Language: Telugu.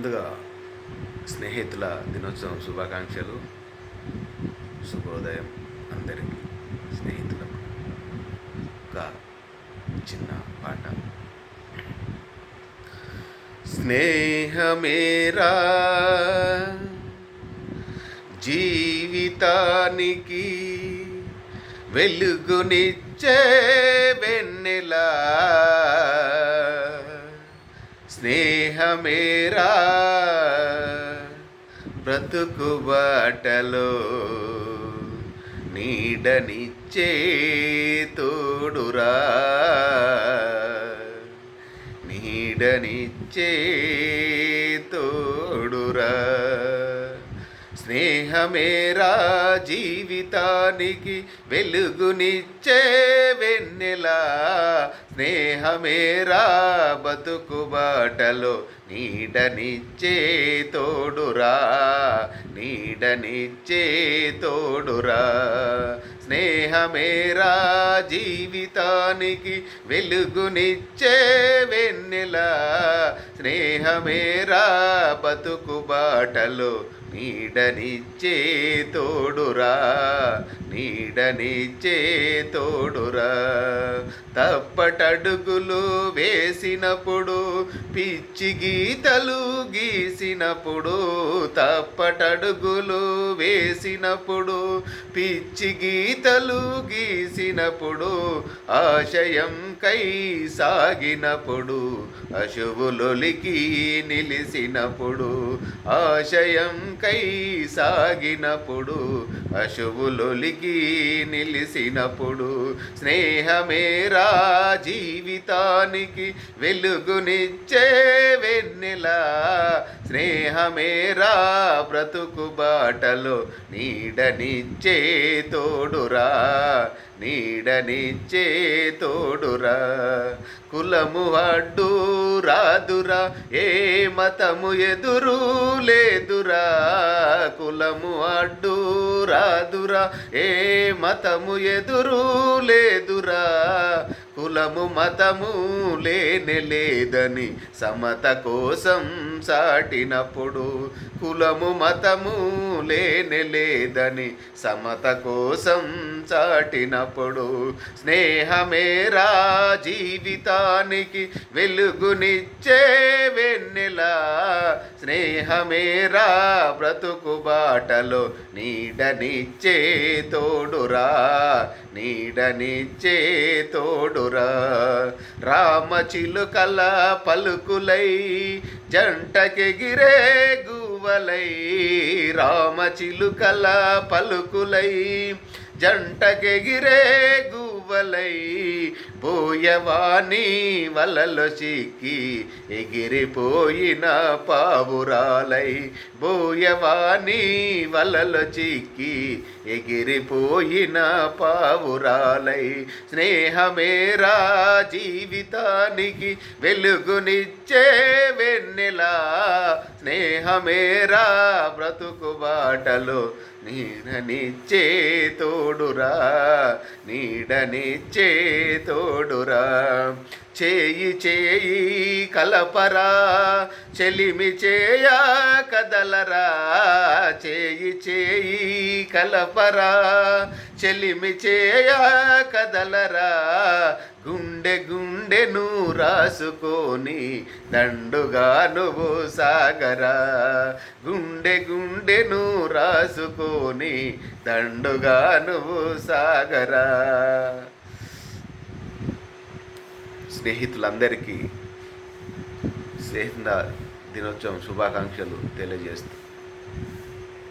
ముందుగా స్నేహితుల దినోత్సవం శుభాకాంక్షలు. శుభోదయం అందరికీ స్నేహితులకు ఒక చిన్న పాట. స్నేహమేరా జీవితానికి వెలుగునిచ్చే వెన్నెలా స్నేహమేరా? బ్రతుకు బాటలో నీడనిచ్చే తోడురా. నీడనిచ్చే తోడురా. స్నేహమేరా జీవితానికి వెలుగునిచ్చే వెన్నెలా. స్నేహమేరా బతుకు బాటలో నీడనిచ్చే తోడురా. నీడనిచ్చే తోడురా. స్నేహమేరా జీవితానికి వెలుగునిచ్చే వెన్నెలా. స్నేహమేరా బతుకు బాటలో నీడనిచ్చే తోడురా నీడనిచ్చే తోడురా. తప్పటడుగులు వేసినప్పుడు పిచ్చి గీతలు గీసినప్పుడు తప్పటడుగులు వేసినప్పుడు పిచ్చి గీతలు గీసినప్పుడు ఆశయం కై సాగినప్పుడు అశువులొలికి నిలిసినప్పుడు ఆశయం కై సాగినప్పుడు అశువులొలికి నిలిసినప్పుడు స్నేహమేరా జీవితానికి వెలుగునిచ్చే వెన్నెలా. స్నేహమేరా బ్రతుకు బాటలో నీడనిచ్చే తోడురా. నీడనిచ్చే తోడురా. కులము అడ్డు రాదురా ఏ మతము ఎదురు లేదురా. కులము అడ్డు రాదురా ఏ మతము ఎదురు లేదురా. కులము మతము లేనే లేదని సమత కోసం సాటినప్పుడు కులము మతము లేనే లేదని సమత కోసం చాటినప్పుడు స్నేహమేరా జీవితానికి వెలుగునిచ్చే వెన్నెలా. స్నేహమేరా బ్రతుకు బాటలో నీడనిచ్చే తోడురా. నీడనిచ్చే తోడురా. రామచిలుకల పలుకులై జంటకెగిరే గువలై రామచిలుకల పలుకులై జంటకెగిరే గువ్వలై బోయవాణి వలలో చిక్కి ఎగిరిపోయిన పావురాలై బోయవాణి వలలో చిక్కి ఎగిరిపోయిన పావురాలై స్నేహమేరా జీవితానికి వెలుగునిచ్చే వెన్నెలా స్నేహమేరా బ్రతుకు బాటలో తో తోడురా నీడనిచ్చే తోడురా. చేయి చేయి కలపరా చెలిమి చేయ కదలరా. చేయి చేయి కలపరా చెలిమి చేయ కదలరా. గుండె గుండెను రాసుకొని దండుగా నువ్వు సాగరా. గుండె గుండెను రాసుకొని దండుగా నువ్వు సాగరా. స్నేహితులందరికీ స్నేహితుల దినోత్సవం శుభాకాంక్షలు తెలియజేస్తూ